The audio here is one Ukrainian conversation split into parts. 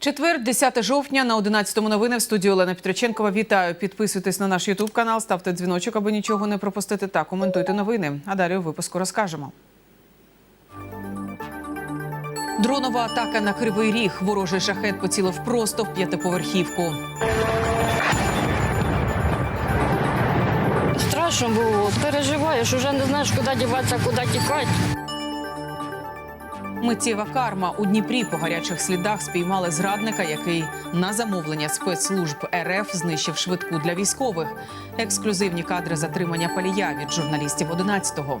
Четвер, 10 жовтня на 11 новини в студії Олена Петроченкова. Вітаю. Підписуйтесь на наш Ютуб канал, ставте дзвіночок, аби нічого не пропустити. Та коментуйте новини. А далі у випуску розкажемо. Дронова атака на Кривий Ріг. Ворожий шахет поцілив просто в п'ятиповерхівку. Страшно було, переживаєш, уже не знаєш, куди діватися, куди тікати. Миттєва карма у Дніпрі по гарячих слідах спіймали зрадника, який на замовлення спецслужб РФ знищив швидку для військових. Ексклюзивні кадри затримання палія від журналістів 11-го.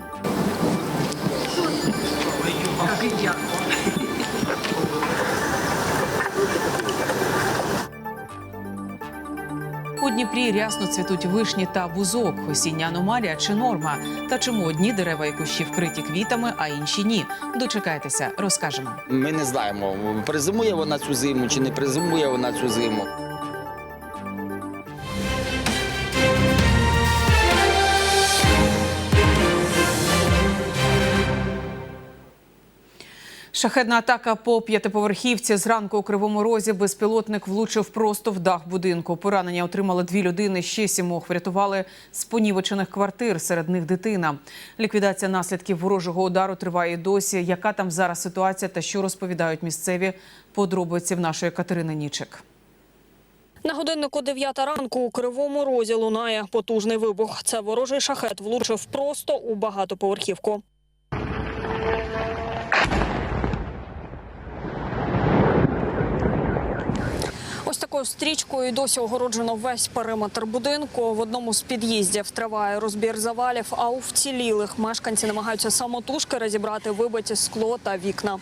Дніпрі рясно цвітуть вишні та бузок. Осіння аномалія чи норма? Та чому одні дерева і кущі вкриті квітами, а інші ні? Дочекайтеся, розкажемо. Ми не знаємо, призимує вона цю зиму чи не призимує вона цю зиму. Шахедна атака по п'ятиповерхівці. Зранку у Кривому Розі безпілотник влучив просто в дах будинку. Поранення отримали дві людини, ще сімох врятували з понівечених квартир. Серед них дитина. Ліквідація наслідків ворожого удару триває досі. Яка там зараз ситуація та що розповідають місцеві подробиці в нашої Катерини Нічик. На годиннику 9 ранку у Кривому Розі лунає потужний вибух. Це ворожий шахет влучив просто у багатоповерхівку. Ось такою стрічкою досі огороджено весь периметр будинку. В одному з під'їздів триває розбір завалів, а у вцілілих мешканці намагаються самотужки розібрати вибиті скло та вікна.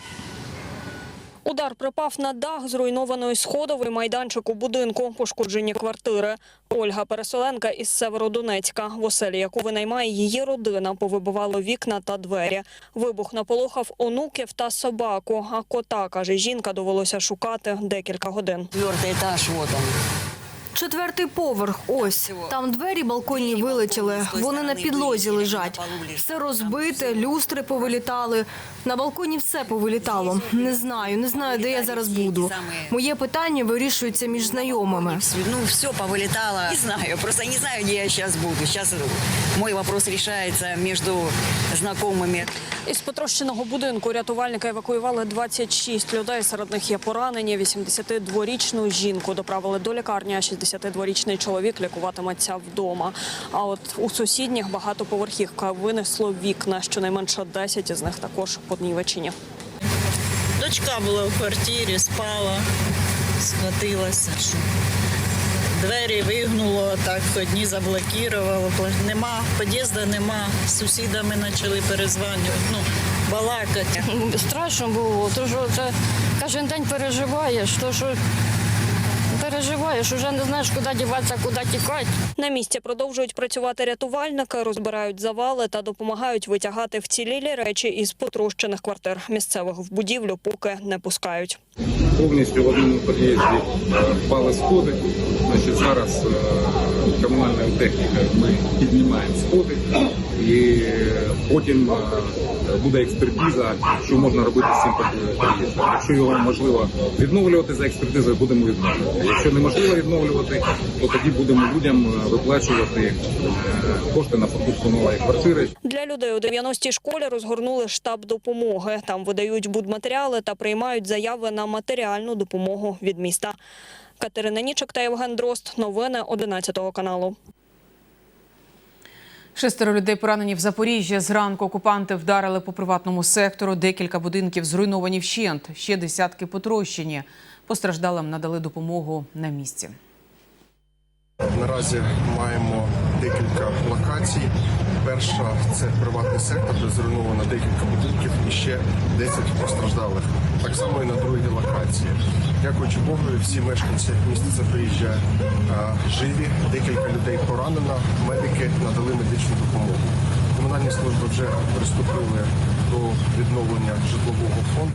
Удар припав на дах зруйнованої сходовий майданчик у будинку, пошкоджені квартири. Ольга Переселенка із Северодонецька. В оселі, яку винаймає її родина, повибивало вікна та двері. Вибух наполохав онуків та собаку. А кота, каже жінка, довелося шукати декілька годин. Четвертый етаж, вот он. Четвертий поверх. Ось там двері балконні вилетіли. Вони на підлозі лежать. Все розбите, люстри повилітали. На балконі все повилітало. Не знаю, не знаю, де я зараз буду. Моє питання вирішується між знайомими. Ну, все повылетало. Не знаю, просто не знаю, где я сейчас буду. Сейчас мой вопрос решается между знакомыми. Із потрощеного будинку рятувальники евакуювали 26 людей. Серед них є поранені. 82-річну жінку доправили до лікарні, а 62-річний чоловік лікуватиметься вдома. А от у сусідніх багатоповерхівка винесло вікна. Щонайменше 10 із них також понівечені. Дочка була в квартирі, спала, схватилася. Двері вигнуло, так одні заблокувало. Нема, під'їзду нема. З сусідами почали перезванювати, ну, балакати. Страшно було, то що це кожен день переживаєш, то що переживаєш, уже не знаєш, куди діватися, куди тікати. На місці продовжують працювати рятувальники, розбирають завали та допомагають витягати вцілілі речі із потрощених квартир. Місцевих в будівлю поки не пускають. повністю в одному під'їзді впали сходи. Значить, зараз е, комунальною технікою ми піднімаємо сходи і потім е, буде експертиза, що можна робити з цим під'їздом. Якщо його можливо відновлювати за експертизою, будемо відновлювати. Якщо неможливо відновлювати, то тоді будемо людям е, виплачувати е, кошти на покупку нової квартири. Для людей у 90-й школі розгорнули штаб допомоги. Там видають будматеріали та приймають заяви на матеріальну допомогу від міста. Катерина Нічок та Євген Дрозд. Новини 11 каналу. Шестеро людей поранені в Запоріжжі. Зранку окупанти вдарили по приватному сектору. Декілька будинків зруйновані вщент. Ще десятки потрощені. Постраждалим надали допомогу на місці. Наразі маємо декілька локацій. Перша це приватний сектор, де зруйновано декілька будинків і ще 10 постраждалих. Так само і на другій локації. Дякуючи Богу, всі мешканці міста Запоріжжя живі. Декілька людей поранено. Медики надали медичну допомогу. Комунальні служби вже приступили до відновлення житлового фонду.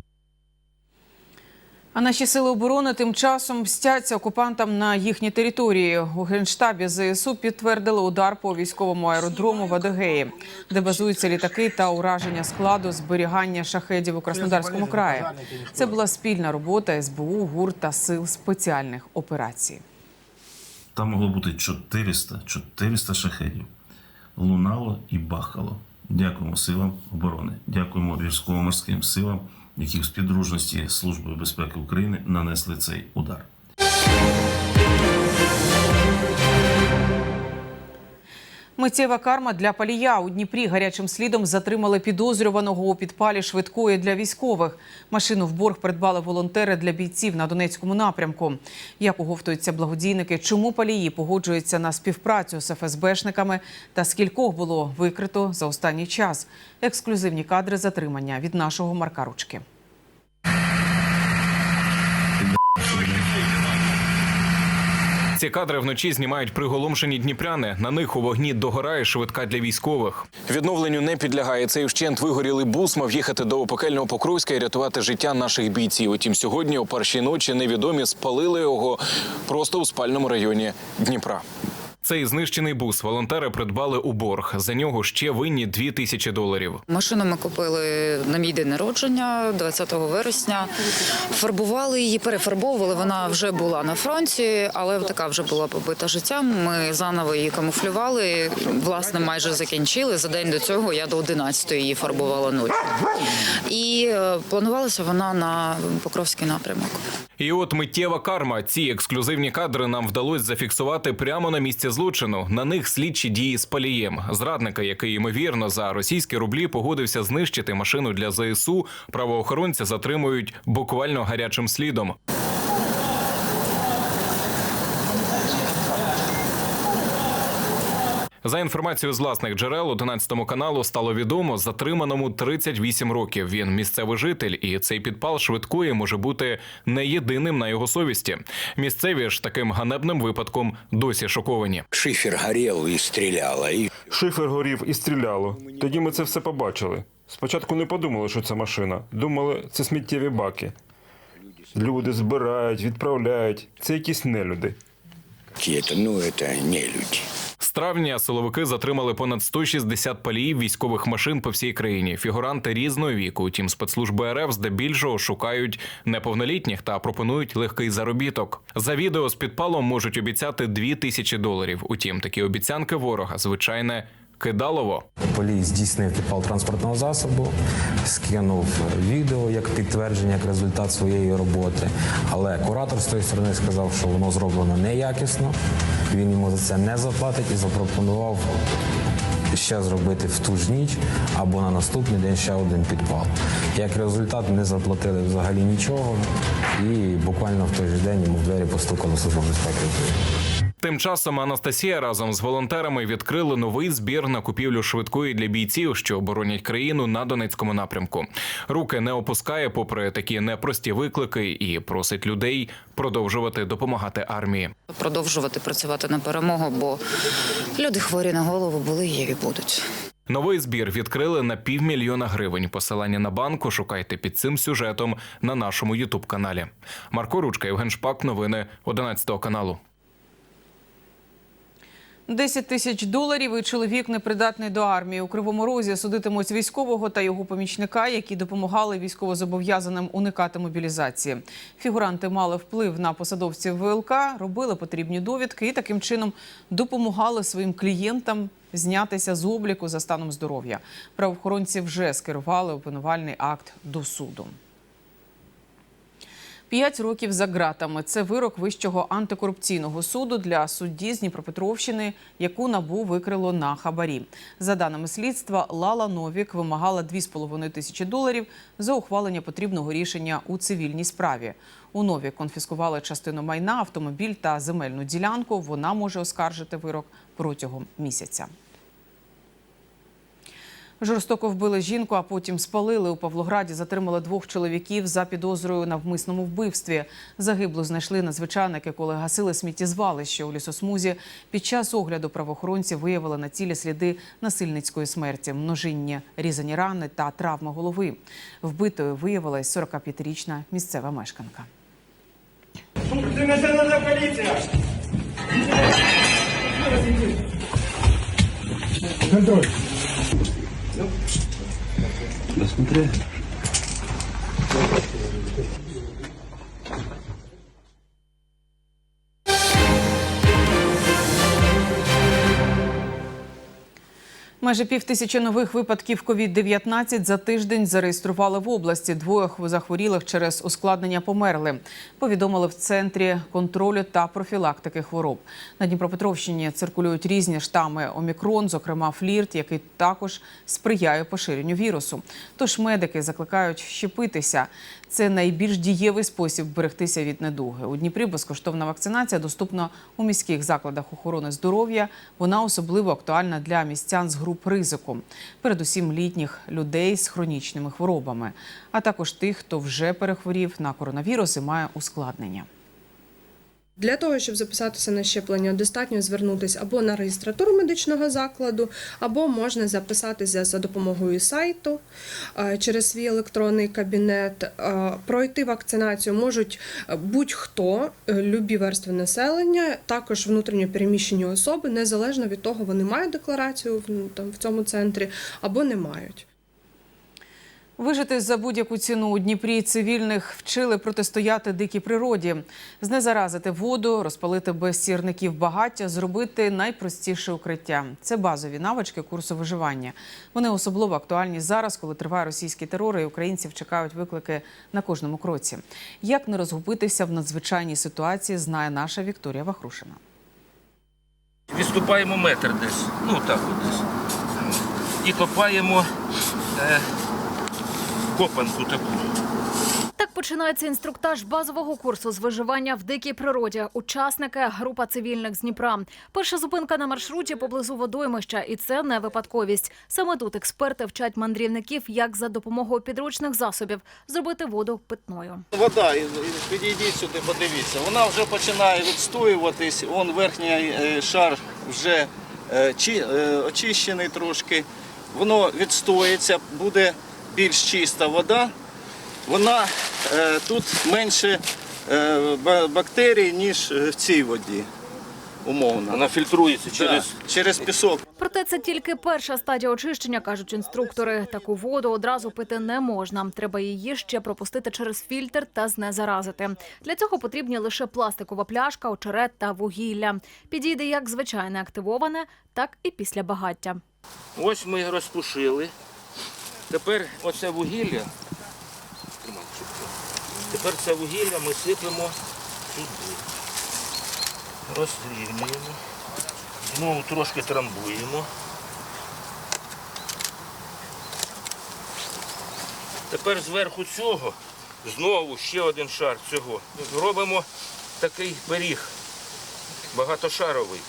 А наші сили оборони тим часом мстяться окупантам на їхній території. У генштабі ЗСУ підтвердили удар по військовому аеродрому в Адегеї, де базуються літаки та ураження складу зберігання шахедів у Краснодарському краї. Це була спільна робота СБУ, ГУР та сил спеціальних операцій. Там могло бути 400, 400 шахедів. Лунало і бахало. Дякуємо силам оборони. Дякуємо військово-морським силам, які в співдружності Служби безпеки України нанесли цей удар. Миттєва карма для палія у Дніпрі гарячим слідом затримали підозрюваного у підпалі швидкої для військових. Машину в борг придбали волонтери для бійців на Донецькому напрямку. Як оговтуються благодійники, чому палії погоджуються на співпрацю з ФСБшниками та скількох було викрито за останній час? Ексклюзивні кадри затримання від нашого Марка Ручки. Ці кадри вночі знімають приголомшені дніпряни. На них у вогні догорає швидка для військових. Відновленню не підлягає цей вщент вигорілий бус мав їхати до опекельного Покровська і рятувати життя наших бійців. Утім, сьогодні о першій ночі невідомі спалили його просто у спальному районі Дніпра. Цей знищений бус волонтери придбали у борг. За нього ще винні дві тисячі доларів. Машину ми купили на мій день народження 20 вересня. Фарбували її, перефарбовували. Вона вже була на фронті, але така вже була побита життям. Ми заново її камуфлювали. Власне, майже закінчили. За день до цього я до 11 її фарбувала ночі. І е, планувалася вона на Покровський напрямок. І от миттєва карма. Ці ексклюзивні кадри нам вдалося зафіксувати прямо на місці злочину. На них слідчі дії з палієм. Зрадника, який ймовірно за російські рублі погодився знищити машину для ЗСУ, Правоохоронця затримують буквально гарячим слідом. За інформацією з власних джерел, 11 каналу стало відомо затриманому 38 років. Він місцевий житель, і цей підпал швидкої може бути не єдиним на його совісті. Місцеві ж таким ганебним випадком досі шоковані. Шифер горел и стреляло. И Шифер горів і стріляло. Тоді ми це все побачили. Спочатку не подумали, що це машина. Думали, це сміттєві баки. Люди збирають, відправляють. Це якісь нелюди. какие-то, ну, это не люди. З травня силовики затримали понад 160 паліїв військових машин по всій країні. Фігуранти різного віку. Утім, спецслужби РФ здебільшого шукають неповнолітніх та пропонують легкий заробіток. За відео з підпалом можуть обіцяти 2 тисячі доларів. Утім, такі обіцянки ворога звичайне кидалово. Полій здійснив підпал транспортного засобу, скинув відео як підтвердження, як результат своєї роботи. Але куратор з тої сторони сказав, що воно зроблено неякісно. Він йому за це не заплатить і запропонував ще зробити в ту ж ніч або на наступний день ще один підпал. Як результат, не заплатили взагалі нічого, і буквально в той же день йому в двері постукало служба безпеки. Тим часом Анастасія разом з волонтерами відкрили новий збір на купівлю швидкої для бійців, що оборонять країну на Донецькому напрямку. Руки не опускає, попри такі непрості виклики, і просить людей продовжувати допомагати армії. Продовжувати працювати на перемогу, бо люди хворі на голову були, є і будуть. Новий збір відкрили на півмільйона гривень. Посилання на банку шукайте під цим сюжетом на нашому Ютуб каналі. Марко Ручка, Євген Шпак, новини 11 каналу. 10 тисяч доларів і чоловік непридатний до армії. У Кривому Розі судитимуть військового та його помічника, які допомагали військовозобов'язаним уникати мобілізації. Фігуранти мали вплив на посадовців ВЛК, робили потрібні довідки і таким чином допомагали своїм клієнтам знятися з обліку за станом здоров'я. Правоохоронці вже скерували обвинувальний акт до суду. П'ять років за ґратами. Це вирок Вищого антикорупційного суду для судді з Дніпропетровщини, яку набу викрило на хабарі. За даними слідства, Лала Новік вимагала 2,5 тисячі доларів за ухвалення потрібного рішення у цивільній справі. У Новік конфіскували частину майна, автомобіль та земельну ділянку. Вона може оскаржити вирок протягом місяця. Жорстоко вбили жінку, а потім спалили у Павлограді. Затримали двох чоловіків за підозрою на вмисному вбивстві. Загиблу знайшли надзвичайники, коли гасили сміттєзвалище у лісосмузі. Під час огляду правоохоронці виявили на тілі сліди насильницької смерті, множиння, різані рани та травми голови. Вбитою виявилась 45-річна місцева мешканка. Да смотри. Майже пів тисячі нових випадків COVID-19 за тиждень зареєстрували в області. Двоє захворілих через ускладнення померли. Повідомили в центрі контролю та профілактики хвороб. На Дніпропетровщині циркулюють різні штами омікрон, зокрема флірт, який також сприяє поширенню вірусу. Тож медики закликають щепитися. Це найбільш дієвий спосіб берегтися від недуги. У Дніпрі безкоштовна вакцинація доступна у міських закладах охорони здоров'я. Вона особливо актуальна для містян з груп ризику, передусім літніх людей з хронічними хворобами, а також тих, хто вже перехворів на коронавірус і має ускладнення. Для того, щоб записатися на щеплення, достатньо звернутися або на реєстратуру медичного закладу, або можна записатися за допомогою сайту е, через свій електронний кабінет. Е, Пройти вакцинацію можуть е, будь-хто, любі верстви населення, також внутрішньо переміщені особи, незалежно від того, вони мають декларацію в- в цьому центрі або не мають. Вижити за будь-яку ціну у Дніпрі цивільних вчили протистояти дикій природі, знезаразити воду, розпалити без сірників багаття, зробити найпростіше укриття. Це базові навички курсу виживання. Вони особливо актуальні зараз, коли триває російський терор, і українців чекають виклики на кожному кроці. Як не розгубитися в надзвичайній ситуації, знає наша Вікторія Вахрушина. Відступаємо метр десь, ну так от десь. І копаємо е, копанку таку. Так починається інструктаж базового курсу з виживання в дикій природі. Учасники група цивільних з Дніпра. Перша зупинка на маршруті поблизу водоймища, і це не випадковість. Саме тут експерти вчать мандрівників, як за допомогою підручних засобів зробити воду питною. Вода, підійдіть сюди, подивіться. Вона вже починає відстоюватись. Он верхній е, шар вже е, е, очищений трошки. Воно відстоїться, буде більш чиста вода. Вона е, тут менше е, бактерій, ніж е, в цій воді. Умовно. Вона фільтрується через через пісок. Проте це тільки перша стадія очищення, кажуть інструктори. Таку воду одразу пити не можна. Треба її ще пропустити через фільтр та знезаразити. Для цього потрібні лише пластикова пляшка, очерет та вугілля. Підійде як звичайне активоване, так і після багаття. Ось ми розпушили. Тепер оце вугілля. Тепер це вугілля ми сипемо сюди. Розрівнюємо. Знову трошки трамбуємо. Тепер зверху цього знову ще один шар цього. Робимо такий пиріг багатошаровий.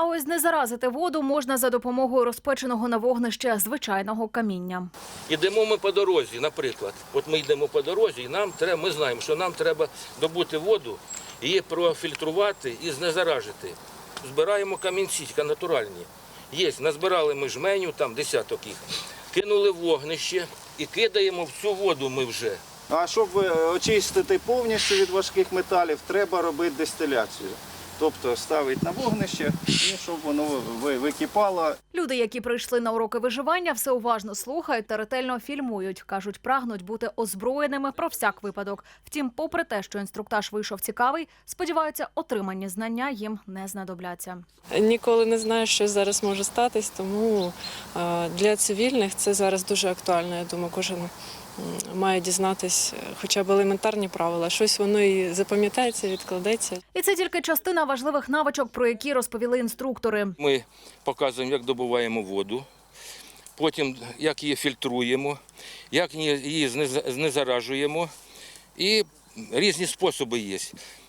А ось не заразити воду можна за допомогою розпеченого на вогнище звичайного каміння. Ідемо ми по дорозі, наприклад. От ми йдемо по дорозі, і нам треба, ми знаємо, що нам треба добути воду, її профільтрувати і знезаражити. Збираємо камінці, натуральні. Є, назбирали ми жменю, там десяток їх. Кинули в вогнище і кидаємо в цю воду ми вже. А щоб е, очистити повністю від важких металів, треба робити дистиляцію. Тобто ставити на вогнище, і щоб воно ви- википало. Люди, які прийшли на уроки виживання, все уважно слухають та ретельно фільмують. кажуть, прагнуть бути озброєними про всяк випадок. Втім, попри те, що інструктаж вийшов цікавий, сподіваються, отримані знання їм не знадобляться. Ніколи не знаєш, що зараз може статись, тому для цивільних це зараз дуже актуально. Я думаю, кожен має дізнатись е, хоча б елементарні правила. Щось воно і запам'ятається, відкладеться. І це тільки частина важливих навичок, про які розповіли інструктори. Ми показуємо, як добуваємо воду, потім як її фільтруємо, як її знезаражуємо. І різні способи є.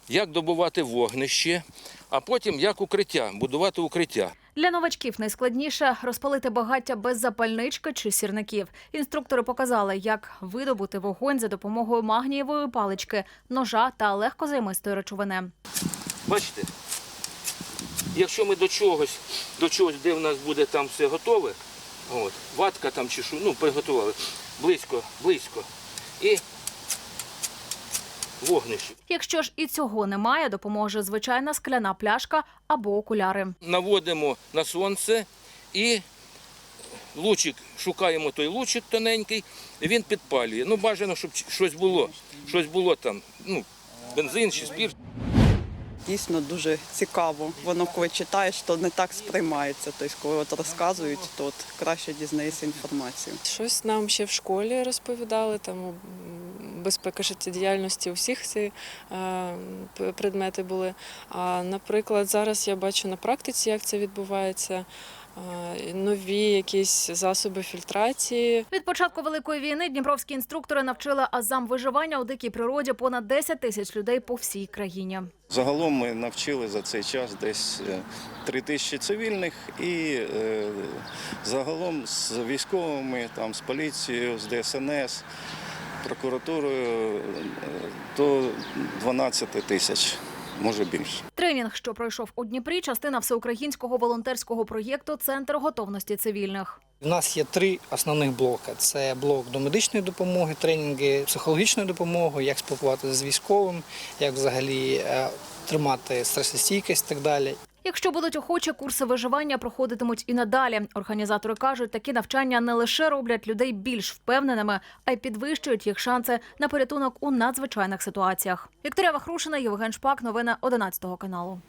Як добувати вогнище, а потім як укриття, будувати укриття. Для новачків найскладніше розпалити багаття без запальнички чи сірників. Інструктори показали, як видобути вогонь за допомогою магнієвої палички, ножа та легкозаймистої речовини. Бачите? Якщо ми до чогось, до чогось, де в нас буде там все готове, от, ватка там чи що, ну, приготували, близько, близько. І вогнищі. Якщо ж і цього немає, допоможе звичайна скляна пляшка або окуляри. Наводимо на сонце і лучик, шукаємо той лучик тоненький, і він підпалює. Ну, бажано, щоб щось було, щось було там, ну, бензин чи спірт. Дійсно дуже цікаво. Воно коли читаєш, то не так сприймається. Тобто, коли от розказують, то от краще дізнаєшся інформацію. Щось нам ще в школі розповідали, там безпека життєдіяльності, у всіх ці е, предмети були. А наприклад, зараз я бачу на практиці, як це відбувається. е, Нові якісь засоби фільтрації, Від початку великої війни дніпровські інструктори навчили азам виживання у дикій природі понад 10 тисяч людей по всій країні. Загалом ми навчили за цей час десь е, три тисячі цивільних і е, загалом з військовими, там, з поліцією, з ДСНС, прокуратурою е, до 12 тисяч, може більше. Тренінг, що пройшов у Дніпрі, частина всеукраїнського волонтерського проєкту Центр готовності цивільних. У нас є три основних блоки: це блок до медичної допомоги, тренінги психологічної допомоги, як спілкуватися з військовим, як взагалі е, тримати стресостійкість і так далі. Якщо будуть охочі, курси виживання проходитимуть і надалі. Організатори кажуть, такі навчання не лише роблять людей більш впевненими, а й підвищують їх шанси на порятунок у надзвичайних ситуаціях. Вікторія Вахрушина, Євген Шпак, новини 11 каналу.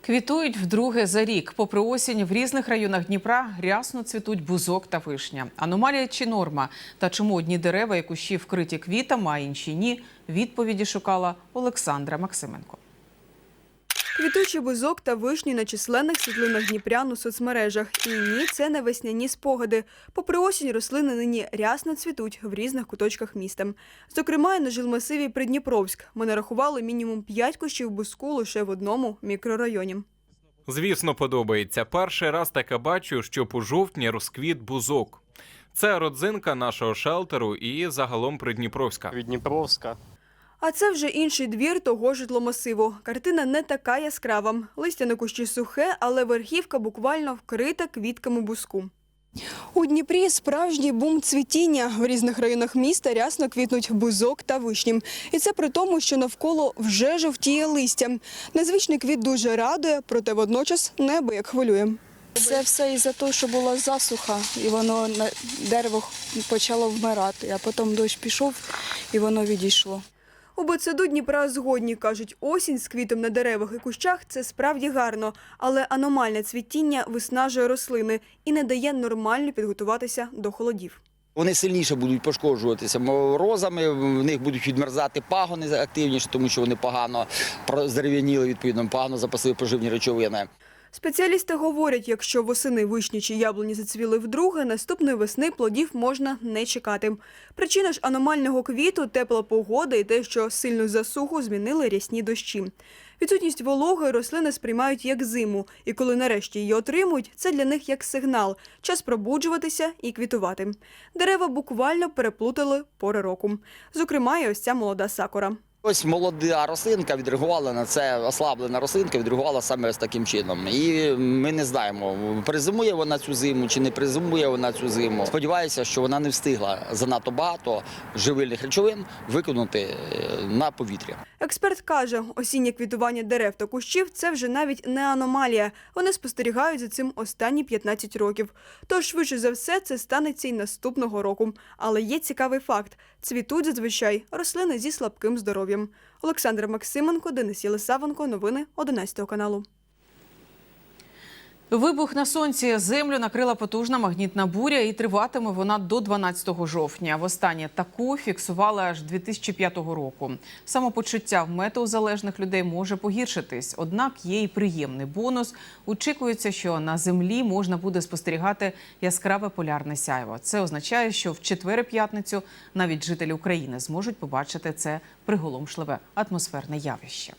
Квітують вдруге за рік. Попри осінь, в різних районах Дніпра рясно цвітуть бузок та вишня. Аномалія чи норма? Та чому одні дерева і кущі вкриті квітами, а інші ні? Відповіді шукала Олександра Максименко. Квітучий бузок та вишні на численних світлинах Дніпрян у соцмережах. І ні, це не весняні спогади. Попри осінь, рослини нині рясно цвітуть в різних куточках міста. Зокрема, і на жилмасиві Придніпровськ. Ми нарахували мінімум 5 кущів бузку лише в одному мікрорайоні. Звісно, подобається. Перший раз таке бачу, щоб у жовтні розквіт бузок. Це родзинка нашого шелтеру і загалом Придніпровська. Від Дніпровська. А це вже інший двір того житломасиву. Картина не така яскрава. Листя на кущі сухе, але верхівка буквально вкрита квітками бузку. У Дніпрі справжній бум цвітіння. В різних районах міста рясно квітнуть бузок та вишні. І це при тому, що навколо вже жовтіє листя. Незвичний квіт дуже радує, проте водночас небо як хвилює. Це все із-за того, що була засуха, і воно на дерево почало вмирати, а потім дощ пішов і воно відійшло. У БЦДу Дніпра згодні кажуть, осінь з квітом на деревах і кущах це справді гарно, але аномальне цвітіння виснажує рослини і не дає нормально підготуватися до холодів. Вони сильніше будуть пошкоджуватися морозами, в них будуть відмерзати пагони активніше, тому що вони погано здерев'яніли, відповідно, погано запасили поживні речовини. Спеціалісти говорять, якщо восени вишні чи яблуні зацвіли вдруге, наступної весни плодів можна не чекати. Причина ж аномального квіту – тепла погода і те, що сильну засуху змінили рясні дощі. Відсутність вологи рослини сприймають як зиму, і коли нарешті її отримують, це для них як сигнал – час пробуджуватися і квітувати. Дерева буквально переплутали пори року. Зокрема, і ось ця молода сакура. Ось молода рослинка відреагувала на це, ослаблена рослинка відреагувала саме ось таким чином. І ми не знаємо, призимує вона цю зиму чи не призимує вона цю зиму. Сподіваюся, що вона не встигла занадто багато живильних речовин викинути е, на повітря. Експерт каже, осіннє квітування дерев та кущів – це вже навіть не аномалія. Вони спостерігають за цим останні 15 років. Тож, швидше за все, це станеться й наступного року. Але є цікавий факт – цвітуть зазвичай рослини зі слабким здоров'ям. Олександр Максименко, Денис Єлисавенко. Новини 11 каналу. Вибух на сонці землю накрила потужна магнітна буря, і триватиме вона до 12 жовтня. Востаннє таку фіксували аж 2005 року. Самопочуття в метеозалежних людей може погіршитись. Однак є й приємний бонус. Очікується, що на землі можна буде спостерігати яскраве полярне сяйво. Це означає, що в четвер-п'ятницю навіть жителі України зможуть побачити це приголомшливе атмосферне явище.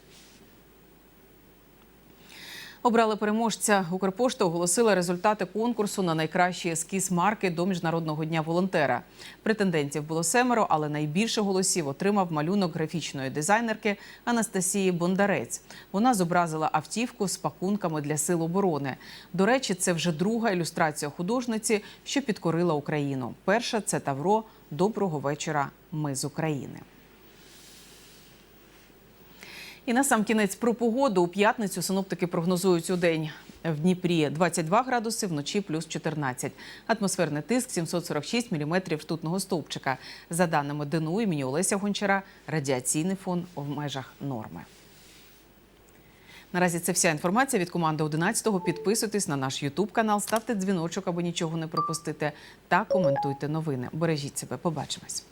Обрали переможця. Укрпошта оголосила результати конкурсу на найкращий ескіз марки до Міжнародного дня волонтера. Претендентів було семеро, але найбільше голосів отримав малюнок графічної дизайнерки Анастасії Бондарець. Вона зобразила автівку з пакунками для сил оборони. До речі, це вже друга ілюстрація художниці, що підкорила Україну. Перша це Тавро Доброго вечора. Ми з України. І на сам кінець про погоду у п'ятницю синоптики прогнозують у день. В Дніпрі 22 градуси, вночі плюс 14. Атмосферний тиск 746 міліметрів ртутного стовпчика. За даними ДНУ імені Олеся Гончара, радіаційний фон в межах норми. Наразі це вся інформація від команди 11-го. Підписуйтесь на наш Ютуб канал, ставте дзвіночок, аби нічого не пропустити, та коментуйте новини. Бережіть себе. Побачимось.